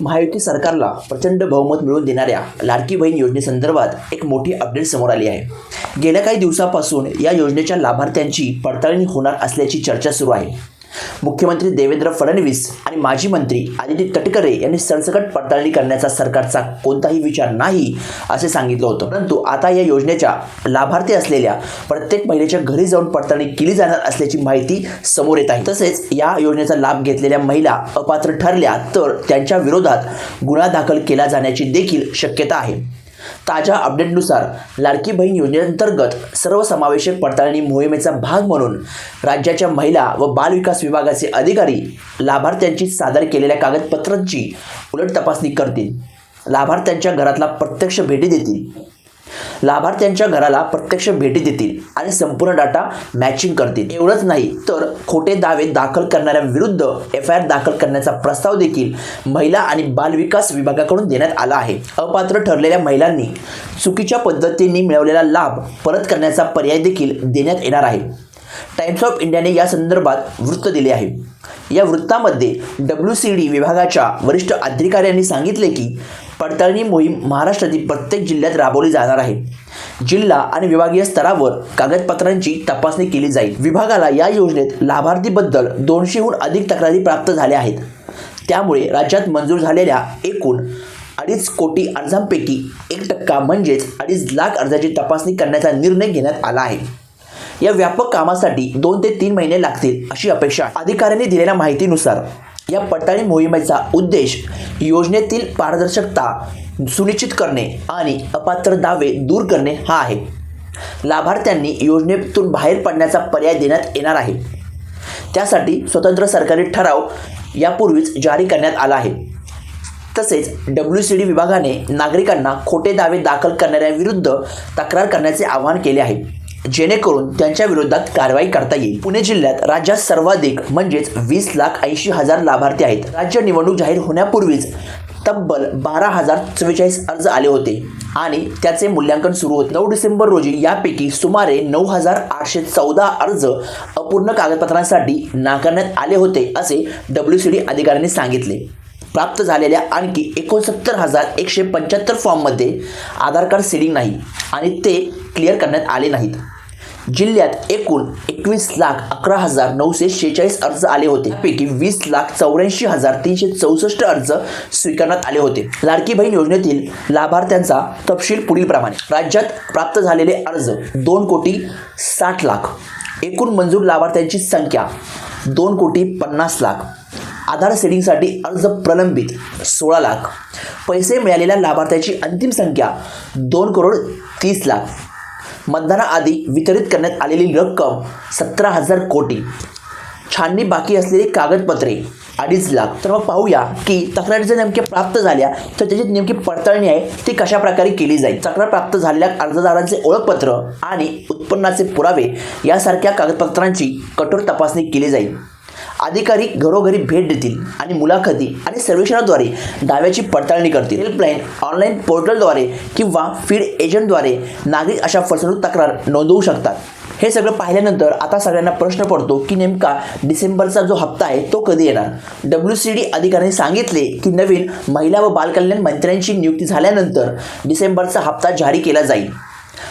महायुती सरकारला प्रचंड बहुमत मिळवून देणाऱ्या लाडकी बहीण योजनेसंदर्भात एक मोठी अपडेट समोर आली आहे. गेल्या काही दिवसापासून या योजनेच्या लाभार्थ्यांची पडताळणी होणार असल्याची चर्चा सुरू आहे. मुख्यमंत्री देवेंद्र फडणवीस आणि माजी मंत्री आदित्य तटकरे यांनी सरसकट पडताळणी करण्याचा सरकारचा कोणताही विचार नाही असे सांगितलं होतं. परंतु आता या योजनेच्या लाभार्थी असलेल्या प्रत्येक महिलेच्या घरी जाऊन पडताळणी केली जाणार असल्याची माहिती समोर येत आहे. तसेच या योजनेचा लाभ घेतलेल्या महिला अपात्र ठरल्या तर त्यांच्या विरोधात गुन्हा दाखल केला जाण्याची देखील शक्यता आहे. ताज्या अपडेटनुसार लाडकी बहीण योजनेअंतर्गत सर्वसमावेशक पडताळणी मोहिमेचा भाग म्हणून राज्याच्या महिला व बालविकास विभागाचे अधिकारी लाभार्थ्यांची सादर केलेल्या कागदपत्रांची उलट तपासणी करतील. लाभार्थ्यांच्या घरातला प्रत्यक्ष भेटी देतील. लाभार्थ्यांच्या घराला प्रत्यक्ष भेटी देतील आणि संपूर्ण डाटा मॅचिंग करतील. एवढंच नाही तर खोटे दावे दाखल करणाऱ्या विरुद्ध एफ आय आर दाखल करण्याचा प्रस्ताव देखील महिला आणि बालविकास विभागाकडून देण्यात आला आहे. अपात्र ठरलेल्या महिलांनी चुकीच्या पद्धतीने मिळवलेला लाभ परत करण्याचा पर्याय देखील देण्यात येणार आहे. टाइम्स ऑफ इंडियाने या संदर्भात वृत्त दिले आहे. या वृत्तामध्ये डब्ल्यू सी डी विभागाच्या वरिष्ठ अधिकाऱ्यांनी सांगितले की पडताळणी मोहीम महाराष्ट्रातील प्रत्येक जिल्ह्यात राबवली जाणार आहे. जिल्हा आणि विभागीय स्तरावर कागदपत्रांची तपासणी केली जाईल. विभागाला या योजनेत लाभार्थीबद्दल दोनशेहून अधिक तक्रारी प्राप्त झाल्या आहेत. त्यामुळे राज्यात मंजूर झालेल्या एकूण अडीच कोटी अर्जांपैकी एक टक्का म्हणजेच अडीच लाख अर्जाची तपासणी करण्याचा निर्णय घेण्यात आला आहे. या व्यापक कामासाठी दोन ते तीन महिने लागतील अशी अपेक्षा अधिकाऱ्यांनी दिलेल्या माहितीनुसार या पडताळणी मोहिमेचा उद्देश योजनेतील पारदर्शकता सुनिश्चित करणे आणि अपात्र दावे दूर करणे हा आहे. लाभार्थ्यांनी योजनेतून बाहेर पडण्याचा पर्याय देण्यात येणार आहे. त्यासाठी स्वतंत्र सरकारी ठराव यापूर्वीच जारी करण्यात आला आहे. तसेच डब्ल्यू सी डी विभागाने नागरिकांना खोटे दावे दाखल करणाऱ्यांविरुद्ध तक्रार करण्याचे आवाहन केले आहे. जेणेकरून त्यांच्या विरोधात कारवाई करता येईल. पुणे जिल्ह्यात राज्यात सर्वाधिक म्हणजेच वीस लाख ऐंशी हजार लाभार्थी आहेत. राज्य निवडणूक जाहीर होण्यापूर्वीच तब्बल बारा हजार चव्वेचाळीस अर्ज आले होते आणि त्याचे मूल्यांकन सुरू होते. नऊ डिसेंबर रोजी यापैकी सुमारे नऊ हजार आठशे चौदा अर्ज अपूर्ण कागदपत्रांसाठी नाकारण्यात आले होते असे डब्ल्यू सी डी अधिकाऱ्यांनी सांगितले. प्राप्त झालेल्या आणखी एकोणसत्तर हजार एकशे पंच्याहत्तर फॉर्ममध्ये आधार कार्ड सीडिंग नाही आणि ते क्लिअर करण्यात आले नाहीत. जिल्ह्यात एकूण एकवीस लाख अकरा हजार नऊशे शेहेचाळीस अर्ज आले होते. पैकी वीस लाख चौऱ्याऐंशी हजार तीनशे चौसष्ट अर्ज स्वीकारण्यात आले होते. लाडकी बहीण योजनेतील लाभार्थ्यांचा तपशील पुढीलप्रमाणे. राज्यात प्राप्त झालेले अर्ज दोन कोटी साठ लाख. एकूण मंजूर लाभार्थ्यांची संख्या दोन कोटी पन्नास लाख. आधार सेटिंगसाठी अर्ज प्रलंबित सोळा लाख. पैसे मिळालेल्या लाभार्थ्याची अंतिम संख्या दोन करोड तीस लाख. मतदानाआधी वितरित करण्यात आलेली रक्कम सतरा हजार कोटी. छाननी बाकी असलेली कागदपत्रे अडीच लाख. तर मग पाहूया की तक्रारी जर नेमक्या प्राप्त झाल्या तर त्याची नेमकी पडताळणी आहे ती कशा प्रकारे केली जाईल? तक्रार प्राप्त झालेल्या अर्जदारांचे ओळखपत्र आणि उत्पन्नाचे पुरावे यासारख्या कागदपत्रांची कठोर तपासणी केली जाईल. अधिकारी घरोघरी भेट देतील आणि मुलाखती आणि सर्वेक्षणाद्वारे दाव्याची पडताळणी करतील. हेल्पलाईन ऑनलाईन पोर्टलद्वारे किंवा फीड एजंटद्वारे नागरिक अशा फसवणूक तक्रार नोंदवू शकतात. हे सगळं पाहिल्यानंतर आता सगळ्यांना प्रश्न पडतो की नेमका डिसेंबरचा जो हप्ता आहे तो कधी येणार? डब्ल्यू सी डी अधिकाऱ्यांनी सांगितले की नवीन महिला व बालकल्याण मंत्र्यांची नियुक्ती झाल्यानंतर डिसेंबरचा हप्ता जारी केला जाईल.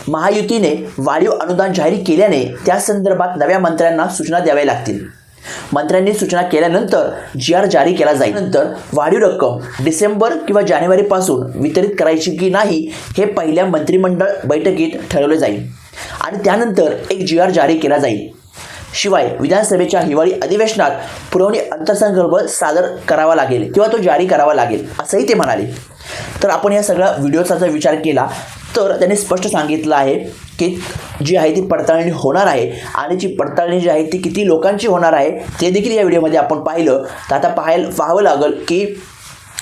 महायुतीने वाढीव अनुदान जाहीर केल्याने त्या संदर्भात नव्या मंत्र्यांना सूचना द्याव्या लागतील. मंत्र्यांनी सूचना केल्यानंतर जी आर जारी केला जाईल. नंतर वाढीव रक्कम डिसेंबर किंवा जानेवारीपासून वितरित करायची की नाही हे पहिल्या मंत्रिमंडळ बैठकीत ठरवले जाईल. आणि त्यानंतर एक जी आर जारी केला जाईल. शिवाय विधानसभेच्या हिवाळी अधिवेशनात पुरवणी अर्थसंकल्प सादर करावा लागेल किंवा तो जारी करावा लागेल असंही ते म्हणाले. तर आपण या सगळ्या व्हिडिओचा जर विचार केला तर त्यांनी स्पष्ट सांगितलं आहे की जी आहे ती पडताळणी होणार आहे. आणि जी पडताळणी जी आहे ती किती लोकांची होणार आहे ते देखील या व्हिडिओमध्ये आपण पाहिलं. तर आता पाहायला पाहावं लागेल की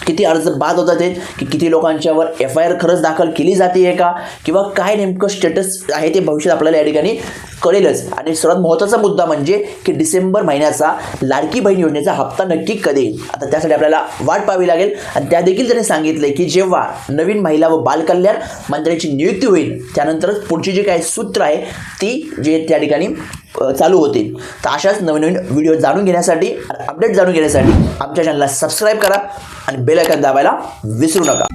किती अर्ज बाद होतात आहेत की किती लोकांच्यावर एफ आय आर खरंच दाखल केली जाते आहे का? किंवा काय नेमकं स्टेटस आहे ते भविष्यात आपल्याला या ठिकाणी कळेलच. आणि सर्वात महत्त्वाचा मुद्दा म्हणजे की डिसेंबर महिन्याचा लाडकी बहीण योजनेचा हप्ता नक्की कधी येईल? आता त्यासाठी आपल्याला वाट पाहावी लागेल. आणि त्या देखील त्याने सांगितलं की जेव्हा नवीन महिला व बालकल्याण मंत्र्याची नियुक्ती होईल त्यानंतरच पुढची जी काही सूत्र आहे ती जे त्या ठिकाणी चालू होतील. तर अशाच नवीन नवीन व्हिडिओ जाणून घेण्यासाठी अपडेट जाणून घेण्यासाठी आमच्या चॅनलला सबस्क्राईब करा आणि बेल आयकॉन दाबायला विसरू नका.